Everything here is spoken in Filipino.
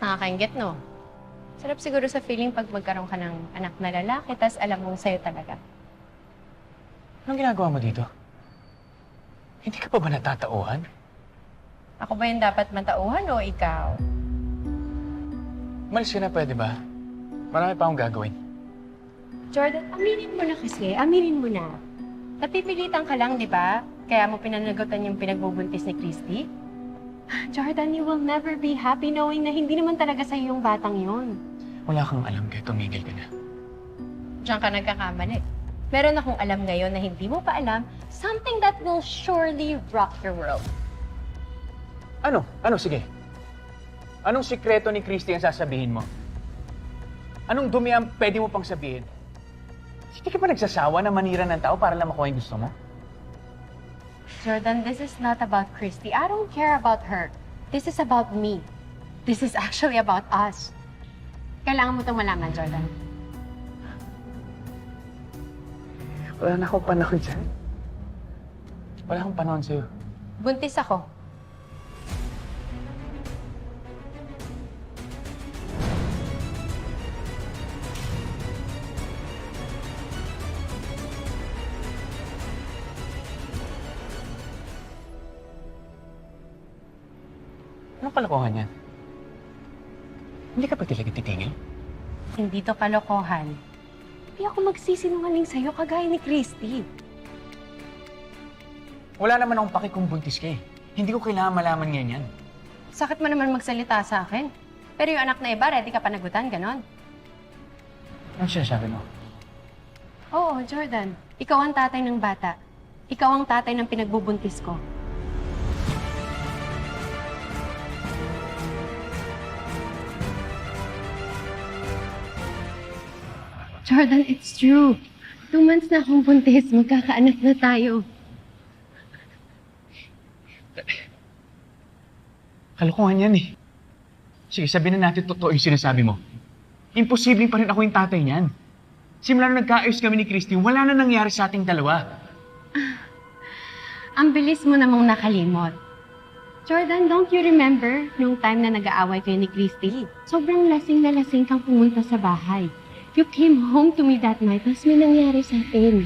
nakakaingit, no? Sarap siguro sa feeling pag magkaroon ka ng anak na lalaki, tas alam mong sa'yo talaga. Anong ginagawa mo dito? Hindi ka pa ba natatauhan? Ako ba yung dapat matauhan o ikaw? Malis ka na pwede ba? Marami pa akong gagawin. Jordan, aminin mo na kasi. Aminin mo na. Napipilitan ka lang, di ba? Kaya mo pinanagutan yung pinagbubuntis ni Christy? Jordan, you will never be happy knowing na hindi naman talaga sa'yo yung batang yun. Wala kang alam kaya tumigil ka na. Diyan ka nagkakamali. Meron akong alam ngayon na hindi mo pa alam, something that will surely rock your world. Ano? Ano? Sige. Anong sikreto ni Christy ang sasabihin mo? Anong dumi ang pwede mo pang sabihin? Hindi ka ba nagsasawa na manira ng tao para lang makuha yung gusto mo? Jordan, this is not about Christy. I don't care about her. This is about me. This is actually about us. Kailangan mo itong malaman, Jordan. Wala na akong panahon dyan. Wala akong panahon sa'yo. Buntis ako. Anong kalokohan yan? Hindi ka ba talaga titingin? Hindi to kalokohan. Hindi ako magsisinungaling sa'yo kagaya ni Christy. Wala naman akong paki kung buntis ka eh. Hindi ko kailangan malaman ngayon yan. Sakit mo naman magsalita sa akin. Pero yung anak na iba, ready ka panagutan, ganon. Ano sinasabi mo? Oo, Jordan. Ikaw ang tatay ng bata. Ikaw ang tatay ng pinagbubuntis ko. Jordan, it's true. Two months na akong buntis. Magkakaanak na tayo. Kalokohan yan eh. Sige, sabihin na natin totoo yung sinasabi mo. Imposible pa rin ako yung tatay niyan. Simula nung nagkaayos kami ni Christy, wala na nangyari sa ating dalawa. Ang bilis mo namang nakalimot. Jordan, don't you remember nung time na nag-aaway kayo ni Christy? Sobrang lasing na lasing kang pumunta sa bahay. You came home to me that night, tapos may nangyari sa atin.